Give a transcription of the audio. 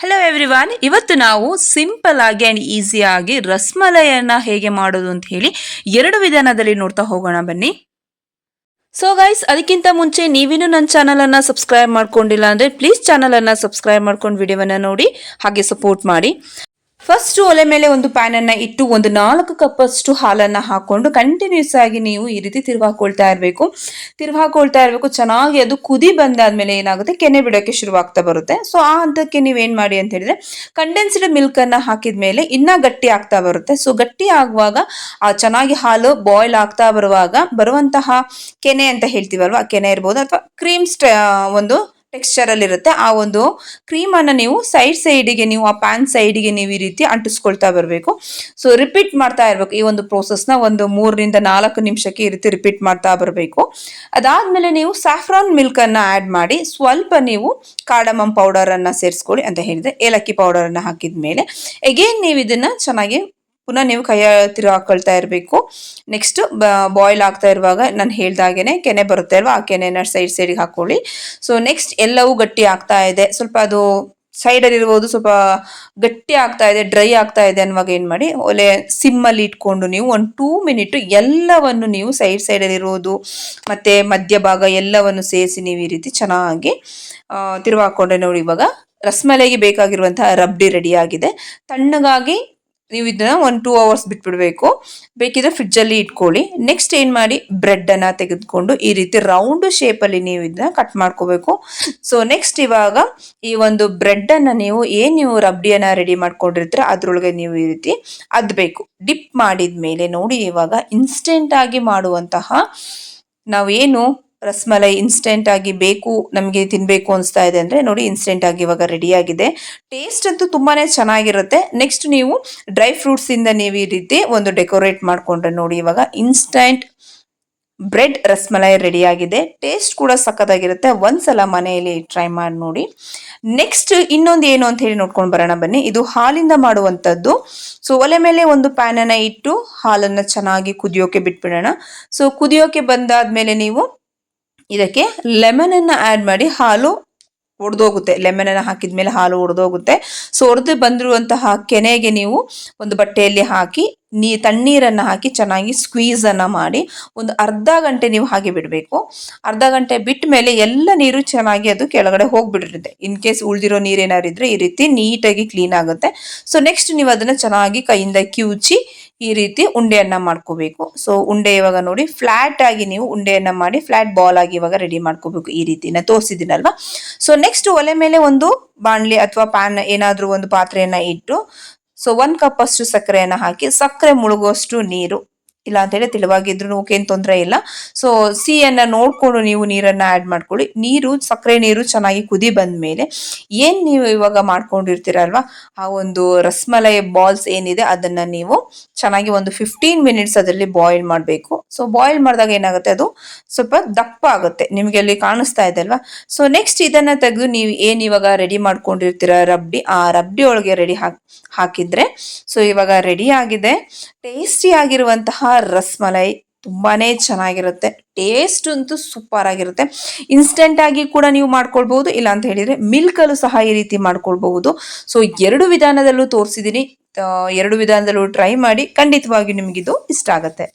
Hello everyone ಇವತ್ತು ನಾವು simple ಆಗಿ ಆ್ಯಂಡ್ ಈಸಿಯಾಗಿ ರಸ್ಮಲೈಯನ್ನು ಹೇಗೆ ಮಾಡೋದು ಅಂತ ಹೇಳಿ ಎರಡು ವಿಧಾನದಲ್ಲಿ ನೋಡ್ತಾ ಹೋಗೋಣ ಬನ್ನಿ. ಸೊ ಗೈಸ್ ಅದಕ್ಕಿಂತ ಮುಂಚೆ ನೀವಿನ್ನೂ ನನ್ನ ಚಾನಲನ್ನು ಸಬ್ಸ್ಕ್ರೈಬ್ ಮಾಡ್ಕೊಂಡಿಲ್ಲ ಅಂದರೆ ಪ್ಲೀಸ್ ಚಾನಲನ್ನು ಸಬ್ಸ್ಕ್ರೈಬ್ ಮಾಡ್ಕೊಂಡು ವಿಡಿಯೋವನ್ನು ನೋಡಿ, ಹಾಗೆ ಸಪೋರ್ಟ್ ಮಾಡಿ. ಫಸ್ಟ್ ಒಲೆ ಮೇಲೆ ಒಂದು ಪ್ಯಾನ್ ಅನ್ನ ಇಟ್ಟು ಒಂದು ನಾಲ್ಕು ಕಪ್ ಅಷ್ಟು ಹಾಲನ್ನ ಹಾಕೊಂಡು ಕಂಟಿನ್ಯೂಸ್ ಆಗಿ ನೀವು ಈ ರೀತಿ ತಿರ್ವಾಕೊಳ್ತಾ ಇರಬೇಕು. ತಿರ್ವಾಕೊಳ್ತಾ ಇರಬೇಕು, ಚೆನ್ನಾಗಿ ಅದು ಕುದಿ ಬಂದಾದ್ಮೇಲೆ ಏನಾಗುತ್ತೆ? ಕೆನೆ ಬಿಡೋಕೆ ಶುರುವಾಗ್ತಾ ಬರುತ್ತೆ. ಸೊ ಆ ಹಂತಕ್ಕೆ ನೀವೇನ್ ಮಾಡಿ ಅಂತ ಹೇಳಿದ್ರೆ ಕಂಡೆನ್ಸ್ಡ್ ಮಿಲ್ಕ್ ಅನ್ನ ಹಾಕಿದ ಮೇಲೆ ಇನ್ನ ಗಟ್ಟಿ ಆಗ್ತಾ ಬರುತ್ತೆ. ಸೊ ಗಟ್ಟಿ ಆಗುವಾಗ ಆ ಚೆನ್ನಾಗಿ ಹಾಲು ಬಾಯ್ಲ್ ಆಗ್ತಾ ಬರುವಾಗ ಬರುವಂತಹ ಕೆನೆ ಅಂತ ಹೇಳ್ತೀವಲ್ವಾ? ಕೆನೆ ಇರ್ಬೋದು, ಅಥವಾ ಕ್ರೀಮ್ ಸ್ಟ ಒಂದು ಟೆಕ್ಸ್ಚರ್ ಅಲ್ಲಿ ಇರುತ್ತೆ. ಆ ಒಂದು ಕ್ರೀಮನ್ನು ನೀವು ಸೈಡ್ ಸೈಡಿಗೆ ನೀವು, ಆ ಪ್ಯಾನ್ ಸೈಡಿಗೆ ನೀವು ಈ ರೀತಿ ಅಂಟಿಸ್ಕೊಳ್ತಾ ಬರಬೇಕು. ಸೊ ರಿಪೀಟ್ ಮಾಡ್ತಾ ಇರಬೇಕು. ಈ ಒಂದು ನ ಒಂದು ಮೂರರಿಂದ ನಾಲ್ಕು ನಿಮಿಷಕ್ಕೆ ಈ ರೀತಿ ರಿಪೀಟ್ ಮಾಡ್ತಾ ಬರಬೇಕು. ಅದಾದಮೇಲೆ ನೀವು ಸ್ಯಾಫ್ರಾನ್ ಮಿಲ್ಕ್ ಆ್ಯಡ್ ಮಾಡಿ, ಸ್ವಲ್ಪ ನೀವು ಕಾಡಮಮ್ ಪೌಡರನ್ನು ಸೇರಿಸ್ಕೊಳ್ಳಿ ಅಂತ ಹೇಳಿದ್ರೆ ಏಲಕ್ಕಿ ಪೌಡರನ್ನು ಹಾಕಿದ ಮೇಲೆ ಎಗೇನ್ ನೀವು ಇದನ್ನ ಚೆನ್ನಾಗಿ ಪುನಃ ನೀವು ಕೈ ತಿರು ಹಾಕೊಳ್ತಾ ಇರಬೇಕು. ನೆಕ್ಸ್ಟ್ ಬಾಯ್ಲ್ ಆಗ್ತಾ ಇರುವಾಗ ನಾನು ಹೇಳ್ದಾಗೇನೆ ಕೆನೆ ಬರುತ್ತೆ ಅಲ್ವಾ? ಆ ಕೆನೆನ ಸೈಡ್ ಸೈಡ್ಗೆ ಹಾಕೊಳ್ಳಿ. ಸೊ ನೆಕ್ಸ್ಟ್ ಎಲ್ಲವೂ ಗಟ್ಟಿ ಆಗ್ತಾ ಇದೆ. ಸ್ವಲ್ಪ ಅದು ಸೈಡಲ್ಲಿ ಇರ್ಬೋದು, ಸ್ವಲ್ಪ ಗಟ್ಟಿ ಆಗ್ತಾ ಇದೆ ಡ್ರೈ ಆಗ್ತಾ ಇದೆ ಅನ್ನುವಾಗ ಏನು ಮಾಡಿ, ಒಲೆ ಸಿಮ್ಮಲ್ಲಿ ಇಟ್ಕೊಂಡು ನೀವು ಒಂದು ಟೂ ಮಿನಿಟ್ ಎಲ್ಲವನ್ನು ನೀವು ಸೈಡ್ ಸೈಡಲ್ಲಿ ಇರೋದು, ಮತ್ತು ಮಧ್ಯಭಾಗ ಎಲ್ಲವನ್ನು ಸೇರಿಸಿ ನೀವು ಈ ರೀತಿ ಚೆನ್ನಾಗಿ ತಿರುವಾಕೊಂಡೆ ನೋಡಿ ಇವಾಗ. ರಸ್ಮಲೈಗೆ ಬೇಕಾಗಿರುವಂತಹ ರಬ್ಡಿ ರೆಡಿಯಾಗಿದೆ ತಣ್ಣಗಾಗಿ ನೀವು ಇದನ್ನ ಒಂದು ಟೂ ಅವರ್ಸ್ ಬಿಟ್ಬಿಡ್ಬೇಕು. ಬೇಕಿದ್ರೆ ಫ್ರಿಜ್ಜಲ್ಲಿ ಇಟ್ಕೊಳ್ಳಿ. ನೆಕ್ಸ್ಟ್ ಏನು ಮಾಡಿ? ಬ್ರೆಡ್ಡನ್ನು ತೆಗೆದುಕೊಂಡು ಈ ರೀತಿ ರೌಂಡ್ ಶೇಪಲ್ಲಿ ನೀವು ಇದನ್ನ ಕಟ್ ಮಾಡ್ಕೋಬೇಕು. ಸೊ ನೆಕ್ಸ್ಟ್ ಇವಾಗ ಈ ಒಂದು ಬ್ರೆಡ್ಡನ್ನು ನೀವು ಏನು ನೀವು ರಬ್ಡಿಯನ್ನು ರೆಡಿ ಮಾಡ್ಕೊಂಡಿರ್ತೀರ ಅದರೊಳಗೆ ನೀವು ಈ ರೀತಿ ಅದ್ಬೇಕು. ಡಿಪ್ ಮಾಡಿದ ಮೇಲೆ ನೋಡಿ ಇವಾಗ ಇನ್ಸ್ಟೆಂಟಾಗಿ ಮಾಡುವಂತಹ ನಾವೇನು ರಸ್ಮಲೈ ಇನ್ಸ್ಟೆಂಟ್ ಆಗಿ ಬೇಕು, ನಮಗೆ ತಿನ್ಬೇಕು ಅನಿಸ್ತಾ ಇದೆ ಅಂದ್ರೆ ನೋಡಿ ಇನ್ಸ್ಟೆಂಟ್ ಆಗಿ ಇವಾಗ ರೆಡಿ ಆಗಿದೆ. ಟೇಸ್ಟ್ ಅಂತೂ ತುಂಬಾನೇ ಚೆನ್ನಾಗಿರುತ್ತೆ. ನೆಕ್ಸ್ಟ್ ನೀವು ಡ್ರೈ ಫ್ರೂಟ್ಸ್ ಇಂದ ನೀವು ಈ ರೀತಿ ಒಂದು ಡೆಕೋರೇಟ್ ಮಾಡ್ಕೊಂಡ್ರೆ ನೋಡಿ ಇವಾಗ ಇನ್ಸ್ಟೆಂಟ್ ಬ್ರೆಡ್ ರಸ್ಮಲೈ ರೆಡಿ ಆಗಿದೆ. ಟೇಸ್ಟ್ ಕೂಡ ಸಕ್ಕತ್ತಾಗಿರುತ್ತೆ ಒಂದ್ಸಲ ಮನೆಯಲ್ಲಿ ಟ್ರೈ ಮಾಡಿ ನೋಡಿ. ನೆಕ್ಸ್ಟ್ ಇನ್ನೊಂದು ಏನು ಅಂತ ಹೇಳಿ ನೋಡ್ಕೊಂಡು ಬರೋಣ ಬನ್ನಿ. ಇದು ಹಾಲಿಂದ ಮಾಡುವಂಥದ್ದು. ಸೊ ಒಲೆ ಮೇಲೆ ಒಂದು ಪ್ಯಾನನ್ನು ಇಟ್ಟು ಹಾಲನ್ನ ಚೆನ್ನಾಗಿ ಕುದಿಯೋಕೆ ಬಿಟ್ಬಿಡೋಣ. ಸೊ ಕುದಿಯೋಕೆ ಬಂದಾದ್ಮೇಲೆ ನೀವು ಇದಕ್ಕೆ ಲೆಮನನ್ನು ಆ್ಯಡ್ ಮಾಡಿ ಹಾಲು ಒಡೆದೋಗುತ್ತೆ. ಲೆಮನನ್ನು ಹಾಕಿದ ಮೇಲೆ ಹಾಲು ಒಡೆದೋಗುತ್ತೆ. ಸೊ ಒಡೆದು ಬಂದಿರುವಂತಹ ಕೆನೆಗೆ ನೀವು ಒಂದು ಬಟ್ಟೆಯಲ್ಲಿ ಹಾಕಿ ನೀ ತಣ್ಣೀರನ್ನು ಹಾಕಿ ಚೆನ್ನಾಗಿ ಸ್ಕ್ವೀಸನ್ನು ಮಾಡಿ ಒಂದು ಅರ್ಧ ಗಂಟೆ ನೀವು ಹಾಗೆ ಬಿಡಬೇಕು. ಅರ್ಧ ಗಂಟೆ ಬಿಟ್ಟ ಮೇಲೆ ಎಲ್ಲ ನೀರು ಚೆನ್ನಾಗಿ ಅದು ಕೆಳಗಡೆ ಹೋಗಿಬಿಟ್ಟಿರುತ್ತೆ ಇನ್ ಕೇಸ್ ಉಳಿದಿರೋ ನೀರೇನಾದ್ರು ಇದ್ದರೆ ಈ ರೀತಿ ನೀಟಾಗಿ ಕ್ಲೀನ್ ಆಗುತ್ತೆ. ಸೊ ನೆಕ್ಸ್ಟ್ ನೀವು ಅದನ್ನು ಚೆನ್ನಾಗಿ ಕೈಯಿಂದ ಕಿವುಚಿ ಈ ರೀತಿ ಉಂಡೆಯನ್ನು ಮಾಡ್ಕೋಬೇಕು. ಸೊ ಉಂಡೆ ಇವಾಗ ನೋಡಿ ಫ್ಲ್ಯಾಟ್ ಆಗಿ ನೀವು ಉಂಡೆಯನ್ನು ಮಾಡಿ ಫ್ಲ್ಯಾಟ್ ಬಾಲ್ ಆಗಿ ಇವಾಗ ರೆಡಿ ಮಾಡ್ಕೋಬೇಕು ಈ ರೀತಿನ ತೋರಿಸಿದ್ದೀನಲ್ವಾ? ಸೊ ನೆಕ್ಸ್ಟ್ ಒಲೆ ಮೇಲೆ ಒಂದು ಬಾಣಲಿ ಅಥವಾ ಪ್ಯಾನ್ ಏನಾದರೂ ಒಂದು ಪಾತ್ರೆಯನ್ನು ಇಟ್ಟು ಸೊ ಒಂದ್ ಕಪ್ ಅಷ್ಟು ಸಕ್ಕರೆಯನ್ನ ಹಾಕಿ, ಸಕ್ಕರೆ ಮುಳುಗುವಷ್ಟು ನೀರು. ಇಲ್ಲ ಅಂತ ಹೇಳಿ ತಿಳಿವಾಗಿದ್ರು ಓಕೆ ತೊಂದರೆ ಇಲ್ಲ. ಸೊ ಸಿಹಿಯನ್ನ ನೋಡ್ಕೊಂಡು ನೀವು ನೀರನ್ನ ಆಡ್ ಮಾಡ್ಕೊಳ್ಳಿ. ನೀರು, ಸಕ್ಕರೆ ನೀರು ಚೆನ್ನಾಗಿ ಕುದಿ ಬಂದ ಮೇಲೆ ಏನ್ ನೀವು ಇವಾಗ ಮಾಡ್ಕೊಂಡಿರ್ತೀರಲ್ವಾ? ಆ ಒಂದು ರಸ್ಮಲೈ ಬಾಲ್ಸ್ ಏನಿದೆ, ಅದನ್ನ ನೀವು ಚೆನ್ನಾಗಿ ಒಂದು ಫಿಫ್ಟೀನ್ ಮಿನಿಟ್ಸ್ ಅದರಲ್ಲಿ ಬಾಯ್ಲ್ ಮಾಡಬೇಕು. ಸೊ ಬಾಯ್ಲ್ ಮಾಡಿದಾಗ ಏನಾಗುತ್ತೆ ಅದು? ಸ್ವಲ್ಪ ದಪ್ಪ ಆಗುತ್ತೆ. ನಿಮಗೆ ಅಲ್ಲಿ ಕಾಣಿಸ್ತಾ ಇದೆ ಅಲ್ವಾ? ಸೊ ನೆಕ್ಸ್ಟ್ ಇದನ್ನ ತೆಗೆದು ನೀವು ಏನು ಇವಾಗ ರೆಡಿ ಮಾಡ್ಕೊಂಡಿರ್ತೀರ? ರಬ್ಡಿ ಆ ರಬ್ಡಿ ಒಳಗೆ ರೆಡಿ ಹಾಕಿದ್ರೆ. ಸೊ ಇವಾಗ ರೆಡಿ ಆಗಿದೆ. ಟೇಸ್ಟಿ ಆಗಿರುವಂತಹ ರಸ್ಮಲೈ ತುಂಬಾ ಚೆನ್ನಾಗಿರುತ್ತೆ. ಟೇಸ್ಟ್ ಅಂತೂ ಸೂಪರ್ ಆಗಿರುತ್ತೆ. ಇನ್ಸ್ಟೆಂಟ್ ಆಗಿ ಕೂಡ ನೀವು ಮಾಡ್ಕೊಳ್ಬಹುದು. ಇಲ್ಲ ಅಂತ ಹೇಳಿದ್ರೆ ಮಿಲ್ಕ್ ಅಲ್ಲೂ ಸಹ ಈ ರೀತಿ ಮಾಡ್ಕೊಳ್ಬಹುದು. ಸೊ ಎರಡು ವಿಧಾನದಲ್ಲೂ ತೋರಿಸಿದ್ದೀನಿ ಎರಡು ವಿಧಾನದಲ್ಲೂ ಟ್ರೈ ಮಾಡಿ ಖಂಡಿತವಾಗಿ ನಿಮಗಿದು ಇಷ್ಟ ಆಗುತ್ತೆ.